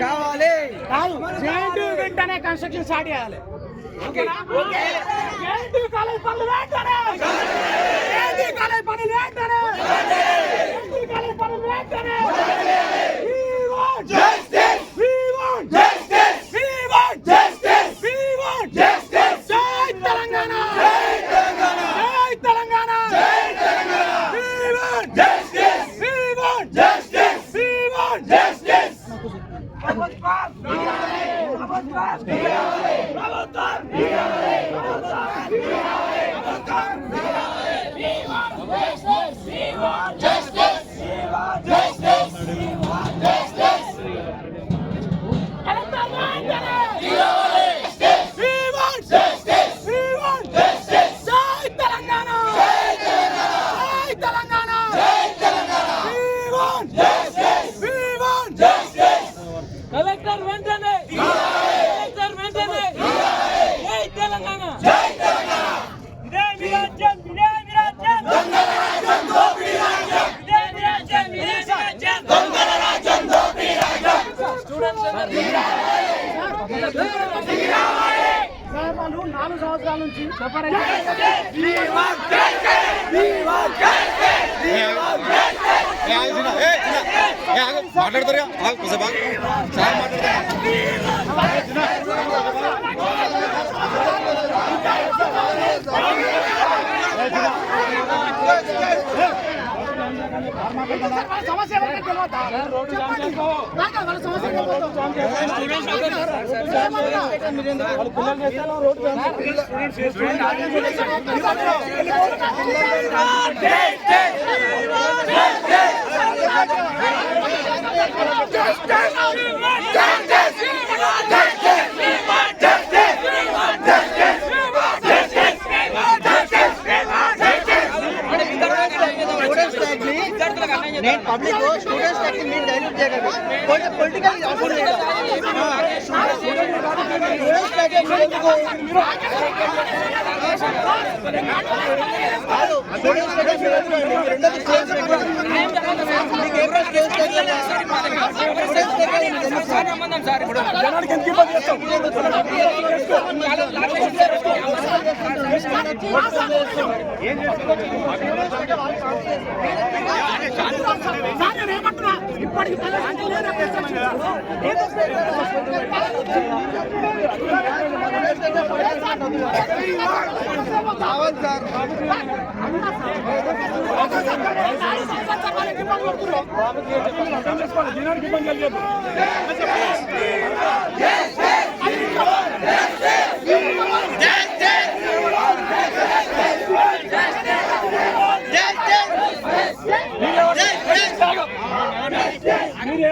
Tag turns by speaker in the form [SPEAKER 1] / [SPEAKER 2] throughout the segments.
[SPEAKER 1] కావాలి
[SPEAKER 2] కాదు జేఎన్టీ వెంటనే కన్స్ట్రక్షన్ స్టార్ట్ చేయాలి ఓకేనా? జేఎన్టీ కాలేజ్ పనులు వెంటనే జేఎన్టీ కాలేజ్ పనులు వెంటనే జేఎన్టీ కాలేజ్ పనులు వెంటనే
[SPEAKER 3] కలెక్టర్ వెంటనే కలెక్టర్ వెంటనే జై తెలంగాణ. తెలంగాణ
[SPEAKER 2] సార్ వాళ్ళు నాలుగు సంవత్సరాల నుంచి
[SPEAKER 1] మాట్లాడతారు సార్ మాట్లాడతారు
[SPEAKER 2] సమస్య ఎవరికీ తెలియదా? సమస్య
[SPEAKER 1] నేను పబ్లిక్ స్టూడెంట్స్ టెక్ని మీరు డైల్యూట్ చేయగలరు పొలిటికల్ స్టూడెంట్స్ కాదు స్టూడెంట్స్ మీరు రెండోది మీకు ఎవరో స్టూడెంట్స్
[SPEAKER 3] జనానికి ఎందుకు ఇబ్బంది చేస్తాం
[SPEAKER 2] ఇప్పటికి
[SPEAKER 3] ఇబ్బంది కలిగేది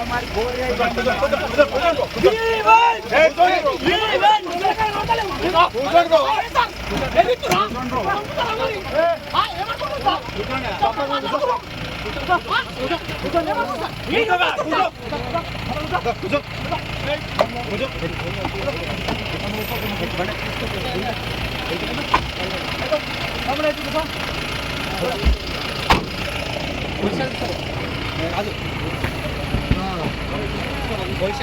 [SPEAKER 3] અમારી
[SPEAKER 2] ગોળી 민서가 고정! 고정! 고정! 마무리해주고서 아주 멀시